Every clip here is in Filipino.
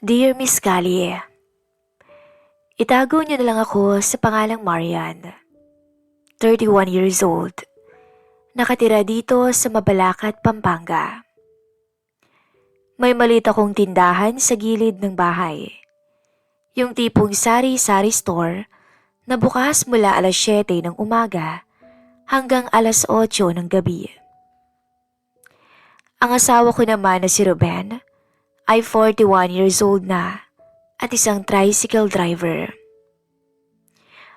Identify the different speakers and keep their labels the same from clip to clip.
Speaker 1: Dear Miss Kali, Itago niyo na lang ako sa pangalang Marian. 31 years old. Nakatira dito sa Mabalacat, Pampanga. May malit akong tindahan sa gilid ng bahay. Yung tipong sari-sari store na bukas mula alas 7 ng umaga hanggang alas 8 ng gabi. Ang asawa ko naman na si Ruben ay 41 years old na at isang tricycle driver.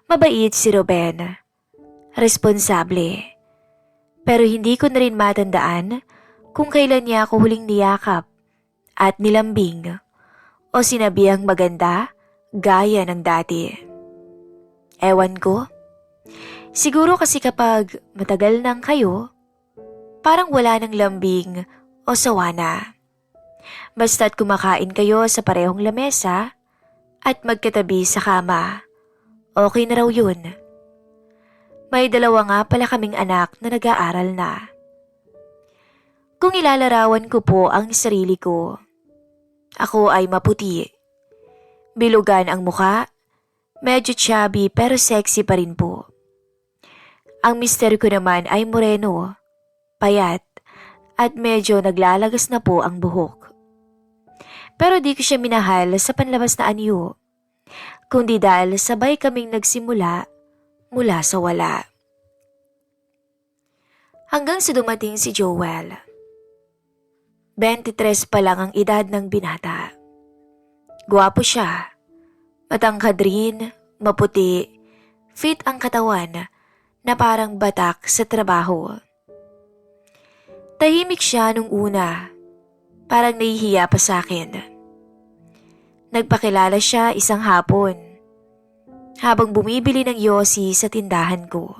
Speaker 1: Mabait si Ruben. Responsable. Pero hindi ko na rin matandaan kung kailan niya ako huling niyakap at nilambing o sinabihang maganda gaya ng dati. Ewan ko. Siguro kasi kapag matagal nang kayo, parang wala ng lambing o sawa na. Basta't kumakain kayo sa parehong lamesa at magkatabi sa kama. Okay na raw yun. May dalawa nga pala kaming anak na nag-aaral na. Kung ilalarawan ko po ang sarili ko, ako ay maputi. Bilugan ang muka, medyo chubby pero sexy pa rin po. Ang mister ko naman ay moreno, payat, at medyo naglalagas na po ang buhok. Pero di ko siya minahal sa panlabas na anyo, kundi dahil sabay kaming nagsimula mula sa wala. Hanggang sa dumating si Joel. 23 pa lang ang edad ng binata. Guwapo siya. Matangkad rin, maputi, fit ang katawan na parang batak sa trabaho. Tahimik siya nung una, parang nahihiya pa sa akin. Nagpakilala siya isang hapon habang bumibili ng yosi sa tindahan ko.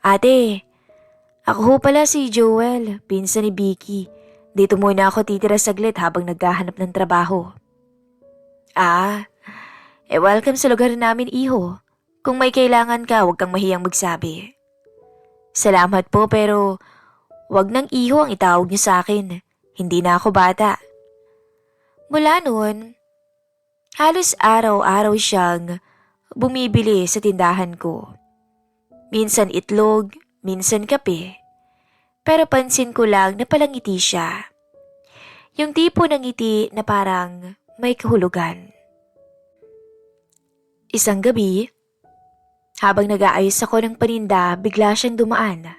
Speaker 1: Ate, ako ho pala si Joel, pinsan ni Vicky. Dito muna ako titira saglit habang naghahanap ng trabaho. Ah, eh welcome sa lugar namin iho. Kung may kailangan ka, huwag kang mahiyang magsabi. Salamat po pero wag nang iho ang itawag niyo sa akin. Hindi na ako bata. Mula noon, halos araw-araw siyang bumibili sa tindahan ko. Minsan itlog, minsan kape. Pero pansin ko lang na palangiti siya. Yung tipo ng ngiti na parang may kahulugan. Isang gabi, habang nag-aayos ako ng paninda, bigla siyang dumaan.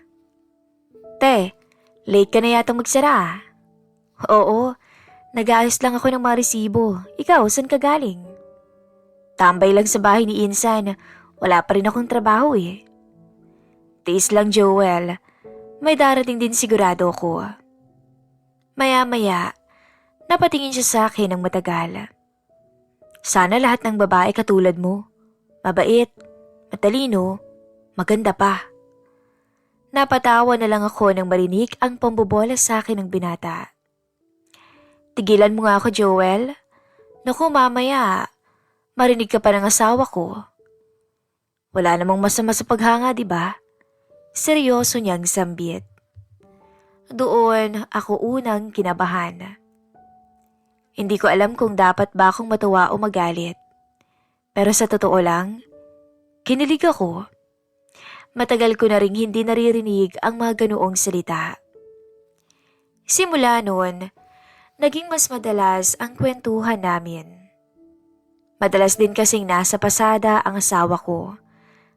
Speaker 1: Te, late ka na yata magsara. Oo, nag-aayos lang ako ng mga resibo. Ikaw, saan ka galing? Tambay lang sa bahay ni Insan. Wala pa rin akong trabaho eh. Tiis lang Joel. May darating din sigurado ko. Maya-maya, napatingin siya sa akin ng matagal. Sana lahat ng babae katulad mo. Mabait, matalino, maganda pa. Napatawa na lang ako nang marinig ang pambobola sa akin ng binata. Tigilan mo nga ako, Joel. Naku, mamaya, marinig ka pa ng asawa ko. Wala namang masama sa paghanga, di ba? Seryoso niyang sambit. Doon ako unang kinabahan. Hindi ko alam kung dapat ba akong matuwa o magalit. Pero sa totoo lang, kinilig ako. Matagal ko na ring hindi naririnig ang mga ganoong salita. Simula noon, naging mas madalas ang kwentuhan namin. Madalas din kasing nasa pasada ang asawa ko,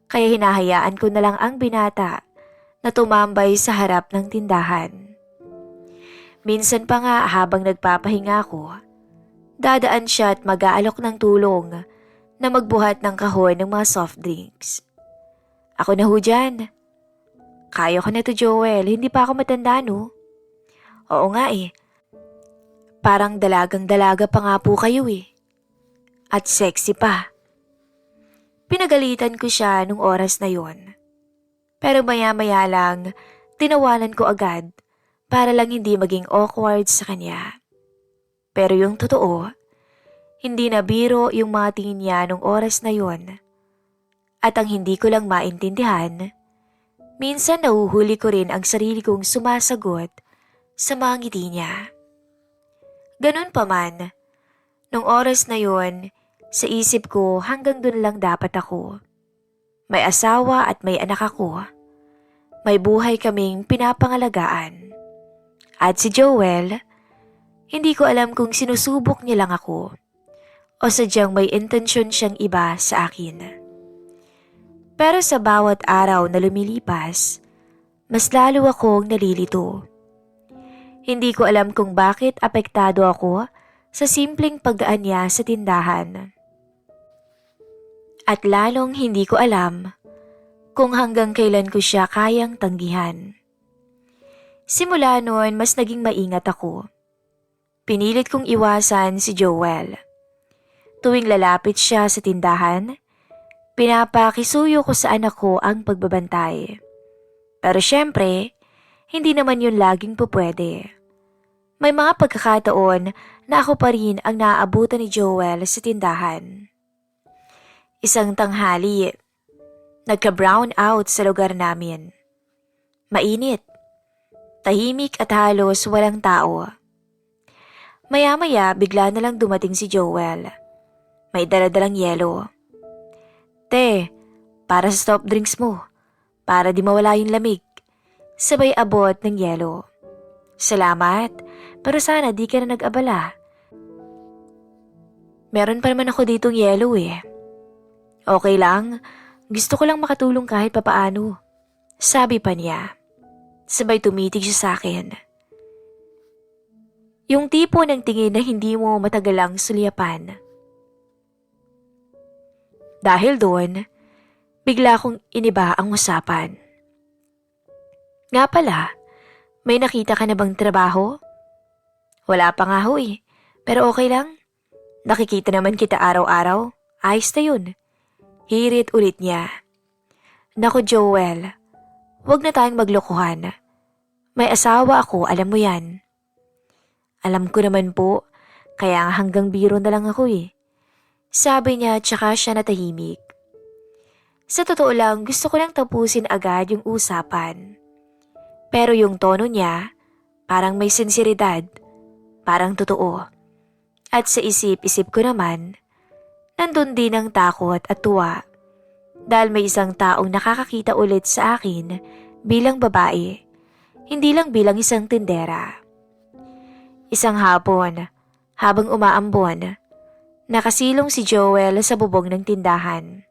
Speaker 1: kaya hinahayaan ko na lang ang binata na tumambay sa harap ng tindahan. Minsan pa nga habang nagpapahinga ko, dadaan siya at mag-aalok ng tulong na magbuhat ng kahon ng mga soft drinks. Ako na ho dyan. Kaya ko na to Joel, hindi pa ako matanda no? Oo nga eh. Parang dalagang dalaga pa nga po kayo eh. At sexy pa. Pinagalitan ko siya nung oras na yon. Pero maya-maya lang, tinawanan ko agad para lang hindi maging awkward sa kanya. Pero yung totoo, hindi na biro yung mga tingin niya nung oras na yon. At ang hindi ko lang maintindihan, minsan nahuhuli ko rin ang sarili kong sumasagot sa mga ngiti niya. Ganun pa man, nung oras na yon, sa isip ko hanggang dun lang dapat ako. May asawa at may anak ako. May buhay kaming pinapangalagaan. At si Joel, hindi ko alam kung sinusubok niya lang ako o sadyang may intensyon siyang iba sa akin. Pero sa bawat araw na lumilipas, mas lalo akong nalilito. Hindi ko alam kung bakit apektado ako sa simpleng pagdaan niya sa tindahan. At lalong hindi ko alam kung hanggang kailan ko siya kayang tanggihan. Simula noon, mas naging maingat ako. Pinilit kong iwasan si Joel. Tuwing lalapit siya sa tindahan, pinapakisuyo ko sa anak ko ang pagbabantay. Pero syempre, hindi naman yun laging pupwede. May mga pagkakataon na ako pa rin ang naaabutan ni Joel sa tindahan. Isang tanghali, nagka-brown out sa lugar namin. Mainit, tahimik at halos walang tao. Maya-maya bigla na lang dumating si Joel. May daladalang yelo. Te, para sa soft drinks mo. Para di mawala yung lamig. Sabay abot ng yelo. Salamat, pero sana di ka na nag-abala. Meron pa naman ako ditong yelo eh. Okay lang, gusto ko lang makatulong kahit papaano. Sabi pa niya. Sabay tumitig siya sa akin. Yung tipo ng tingin na hindi mo matagalang sulyapan. Dahil doon, bigla kong iniba ang usapan. Nga pala, may nakita ka na bang trabaho? Wala pa nga ho eh, pero okay lang. Nakikita naman kita araw-araw, ayos na yun. Hirit ulit niya. Nako Joel, wag na tayong maglokohan. May asawa ako, alam mo yan. Alam ko naman po, kaya hanggang biro na lang ako eh. Sabi niya tsaka siya natahimik. Sa totoo lang, gusto ko lang tapusin agad yung usapan. Pero yung tono niya, parang may sinseridad, parang totoo. At sa isip-isip ko naman, nandun din ang takot at tuwa. Dahil may isang taong nakakakita ulit sa akin bilang babae, hindi lang bilang isang tindera. Isang hapon, habang umaambon, nakasilong si Joel sa bubong ng tindahan.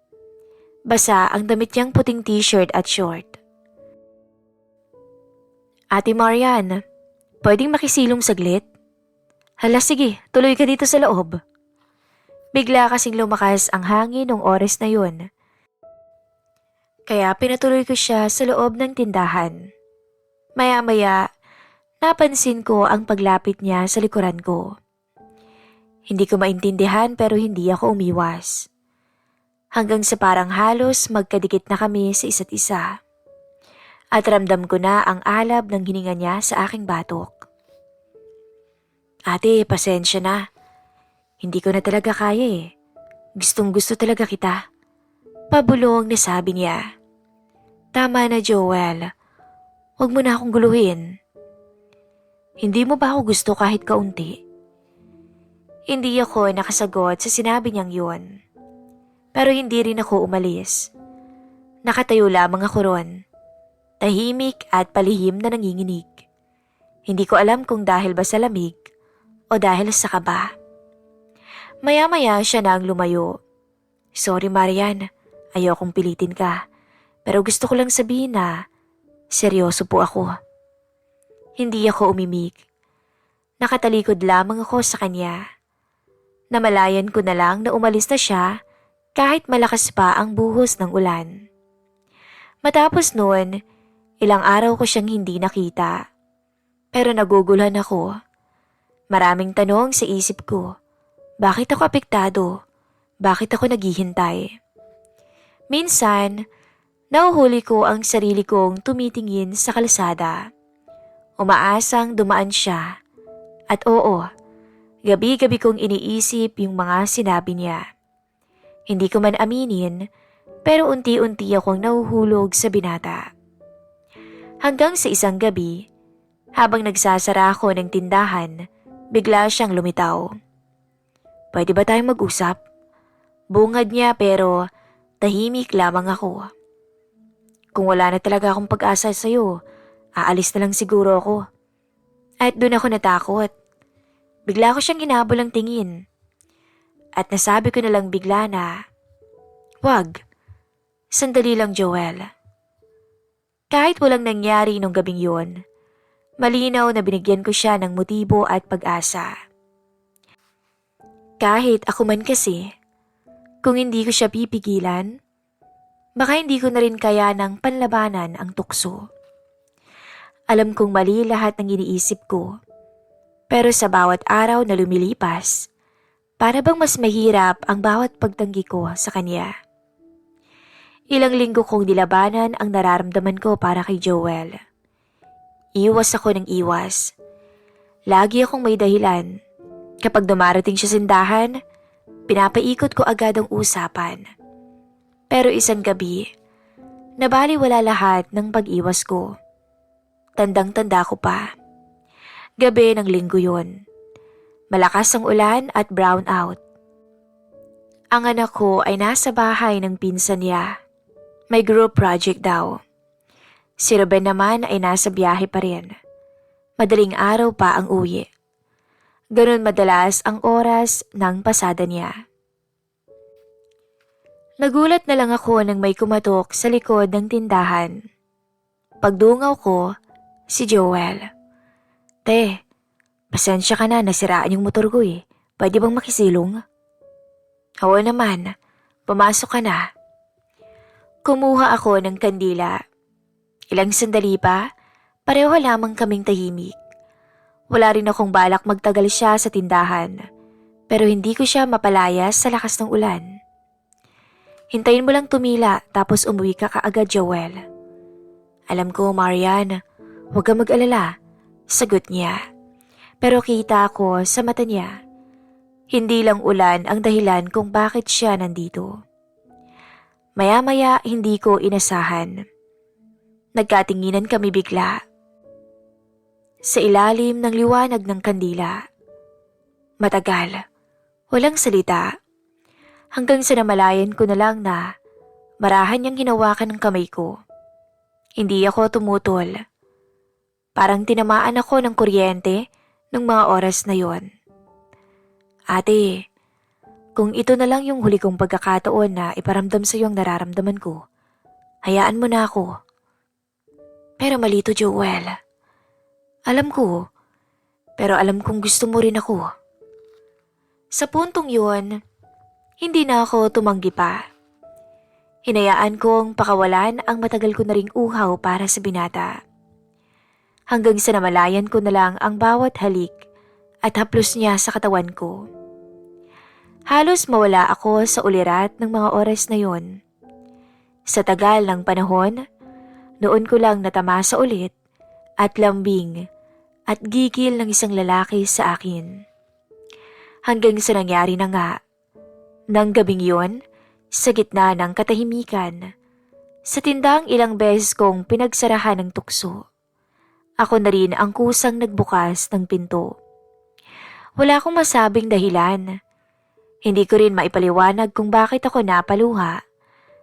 Speaker 1: Basa ang damit niyang puting t-shirt at short. Ate Marian, pwedeng makisilong saglit? Hala sige, tuloy ka dito sa loob. Bigla kasing lumakas ang hangin nung oras na yun. Kaya pinatuloy ko siya sa loob ng tindahan. Maya-maya, napansin ko ang paglapit niya sa likuran ko. Hindi ko maintindihan pero hindi ako umiwas. Hanggang sa parang halos magkadikit na kami sa isa't isa. At ramdam ko na ang alab ng hininga niya sa aking batok. Ate, pasensya na. Hindi ko na talaga kaya eh. Gustong gusto talaga kita. Pabulong na sabi niya. Tama na Joel. Huwag mo na akong guluhin. Hindi mo ba ako gusto kahit kaunti? Hindi ako nakasagot sa sinabi niyang yun. Pero hindi rin ako umalis. Nakatayo lamang ako ron. Tahimik at palihim na nanginginig. Hindi ko alam kung dahil ba sa lamig o dahil sa kaba. Maya-maya siya na ang lumayo. Sorry Marian, ayokong pilitin ka. Pero gusto ko lang sabihin na seryoso po ako. Hindi ako umimik. Nakatalikod lamang ako sa kanya. Namalayan ko na lang na umalis na siya kahit malakas pa ang buhos ng ulan. Matapos noon, ilang araw ko siyang hindi nakita. Pero naguguluhan ako. Maraming tanong sa isip ko. Bakit ako apektado? Bakit ako naghihintay? Minsan, nauhuli ko ang sarili kong tumitingin sa kalsada. Umaasang dumaan siya. At oo, gabi-gabi kong iniisip yung mga sinabi niya. Hindi ko man aminin, pero unti-unti akong nahuhulog sa binata. Hanggang sa isang gabi, habang nagsasara ako ng tindahan, Bigla siyang lumitaw. Pwede ba tayong mag-usap? Bungad niya pero tahimik lamang ako. Kung wala na talaga akong pag-asa sa'yo, aalis na lang siguro ako. At doon ako natakot. Bigla ko siyang hinabol ang tingin. At nasabi ko na lang bigla na, Wag, sandali lang Joel. Kahit walang nangyari nung gabing yun, malinaw na binigyan ko siya ng motibo at pag-asa. Kahit ako man kasi, kung hindi ko siya pipigilan, baka hindi ko na rin kaya ng panlabanan ang tukso. Alam kong mali lahat ng iniisip ko, pero sa bawat araw na lumilipas, para bang mas mahirap ang bawat pagtanggi ko sa kanya. Ilang linggo kong nilabanan ang nararamdaman ko para kay Joel. Iwas ako ng iwas. Lagi akong may dahilan. Kapag dumarating siya sindahan, pinapaikot ko agad ang usapan. Pero isang gabi, nabaliwala lahat ng pag-iwas ko. Tandang-tanda ko pa. Gabi ng linggo yun. Malakas ang ulan at brown out. Ang anak ko ay nasa bahay ng pinsan niya. May group project daw. Si Ruben naman ay nasa biyahe pa rin. Madaling araw pa ang uwi. Ganun madalas ang oras ng pasada niya. Nagulat na lang ako nang may kumatok sa likod ng tindahan. Pagdungaw ko, si Joel. Te, pasensya ka na nasiraan yung motor ko eh. Pwede bang makisilong? Oo naman, pumasok ka na. Kumuha ako ng kandila. Ilang sandali pa, pareho lamang kaming tahimik. Wala rin akong balak magtagal siya sa tindahan, pero hindi ko siya mapalayas sa lakas ng ulan. Hintayin mo lang tumila tapos umuwi ka kaagad, Joel. Alam ko, Marian, huwag ka mag-alala. Sagot niya. Pero kita ko sa mata niya. Hindi lang ulan ang dahilan kung bakit siya nandito. Maya-maya hindi ko inasahan. Nagkatinginan kami bigla. Sa ilalim ng liwanag ng kandila. Matagal. Walang salita. Hanggang sa namalayan ko na lang na marahan niyang hinawakan ng kamay ko. Hindi ako tumutol. Parang tinamaan ako ng kuryente ng mga oras na yon. Ate, kung ito na lang yung huli kong pagkakataon na iparamdam sa iyo ang nararamdaman ko, hayaan mo na ako. Pero malito, Joel. Alam ko, pero alam kong gusto mo rin ako. Sa puntong yun, hindi na ako tumanggi pa. Hinayaan kong pakawalan ang matagal ko na ring uhaw para sa binata. Hanggang sa namalayan ko na lang ang bawat halik at haplos niya sa katawan ko. Halos mawala ako sa ulirat ng mga oras na yon. Sa tagal ng panahon, noon ko lang natamasa ulit at lambing at gigil ng isang lalaki sa akin. Hanggang sa nangyari na nga, nang gabing yon, sa gitna ng katahimikan, sa tindang ilang beses kong pinagsarahan ng tukso, ako na rin ang kusang nagbukas ng pinto. Wala akong masabing dahilan. Hindi ko rin maipaliwanag kung bakit ako napaluha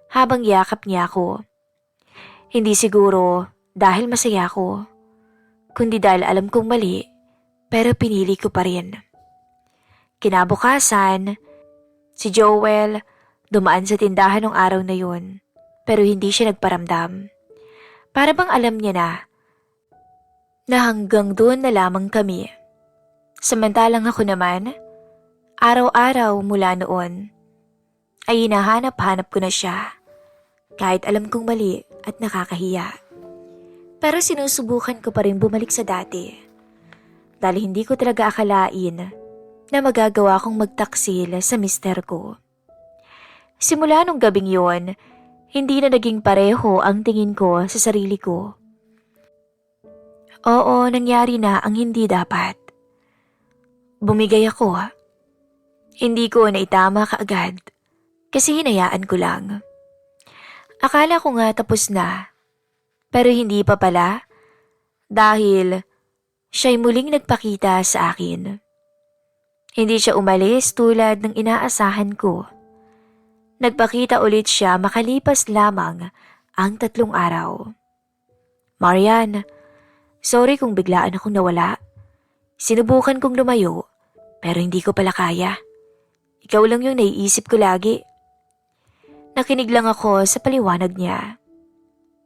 Speaker 1: habang yakap niya ako. Hindi siguro dahil masaya ako, kundi dahil alam kong mali, pero pinili ko pa rin. Kinabukasan, Si Joel, dumaan sa tindahan ng araw na yun, pero hindi siya nagparamdam. Para bang alam niya na, na hanggang doon na lamang kami. Samantalang ako naman, araw-araw mula noon, ay hinahanap-hanap ko na siya, kahit alam kong mali at nakakahiya. Pero sinusubukan ko pa rin bumalik sa dati, dahil hindi ko talaga akalain na magagawa kong magtaksil sa mister ko. Simula nung gabing yon, hindi na naging pareho ang tingin ko sa sarili ko. Oo, nangyari na ang hindi dapat. Bumigay ako. Hindi ko na itama kaagad kasi hinayaan ko lang. Akala ko nga tapos na, pero hindi pa pala dahil siya'y muling nagpakita sa akin. Hindi siya umalis tulad ng inaasahan ko. Nagpakita ulit siya makalipas lamang ang tatlong araw. Marian, sorry kung biglaan akong nawala. Sinubukan kong lumayo, pero hindi ko pala kaya. Ikaw lang yung naiisip ko lagi. Nakinig lang ako sa paliwanag niya.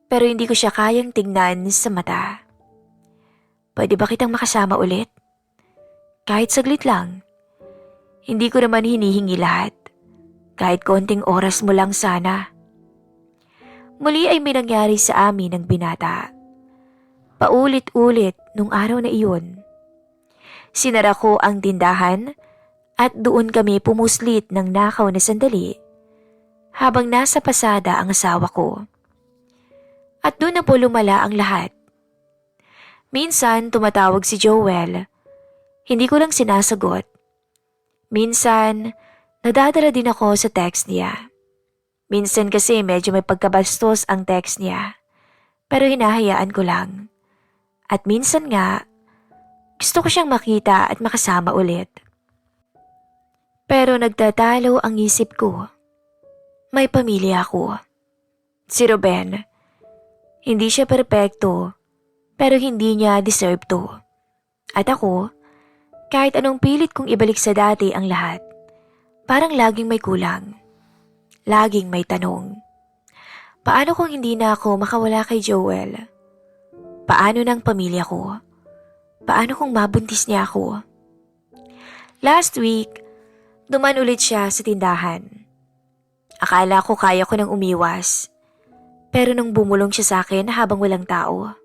Speaker 1: Pero hindi ko siya kayang tingnan sa mata. Pwede ba kitang makasama ulit? Kahit saglit lang. Hindi ko naman hinihingi lahat. Kahit konting oras mo lang sana. Muli ay may nangyari sa amin ng binata. Paulit-ulit nung araw na iyon. Sinara ko ang tindahan at doon kami pumuslit ng nakaw na sandali habang nasa pasada ang asawa ko. At doon na po lumala ang lahat. Minsan tumatawag si Joel. Hindi ko lang sinasagot. Minsan, nadadala din ako sa text niya. Minsan kasi medyo may pagkabastos ang text niya. Pero hinahayaan ko lang. At minsan nga, gusto ko siyang makita at makasama ulit. Pero nagtatalo ang isip ko. May pamilya ako. Si Ruben. Hindi siya perpekto, pero hindi niya deserve to. At ako, kahit anong pilit kong ibalik sa dati ang lahat, parang laging may kulang. Laging may tanong. Paano kung hindi na ako makawala kay Joel? Paano ng pamilya ko? Paano kung mabuntis niya ako? Last week, duman ulit siya sa tindahan. Akala ko kaya ko nang umiwas. Pero nung bumulong siya sa akin habang walang tao.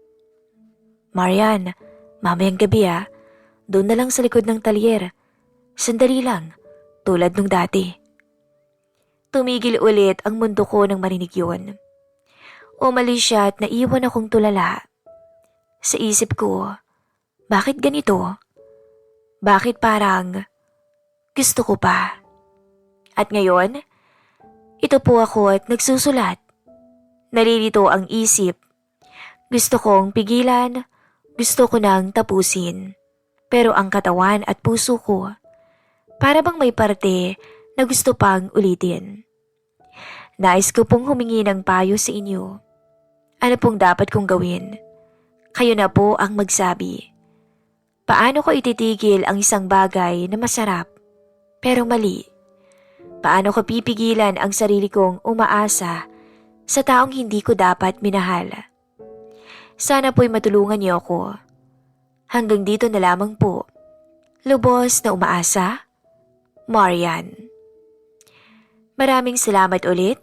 Speaker 1: Marian, mamayang gabi ah. Doon na lang sa likod ng talyer. Sandali lang, tulad nung dati. Tumigil ulit ang mundo ko nang marinig yun. Umalis siya at naiwan akong tulala. Sa isip ko, bakit ganito? Bakit parang gusto ko pa? At ngayon, ito po ako at nagsusulat. Nalilito ang isip. Gusto kong pigilan, gusto ko nang tapusin. Pero ang katawan at puso ko, para bang may parte na gusto pang ulitin. Nais ko pong humingi ng payo sa inyo. Ano pong dapat kong gawin? Kayo na po ang magsabi. Paano ko ititigil ang isang bagay na masarap pero mali? Paano ko pipigilan ang sarili kong umaasa sa taong hindi ko dapat minahal? Sana po'y matulungan niyo ako. Hanggang dito na lamang po. Lubos na umaasa, Marian. Maraming salamat ulit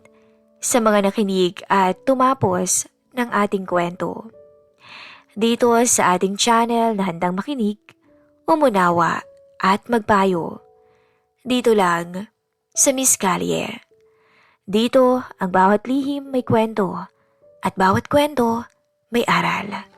Speaker 1: sa mga nakinig at tumapos ng ating kwento. Dito sa ating channel na handang makinig, umunawa at magpayo. Dito lang sa Miss Callie. Dito ang bawat lihim may kwento at bawat kwento may aral.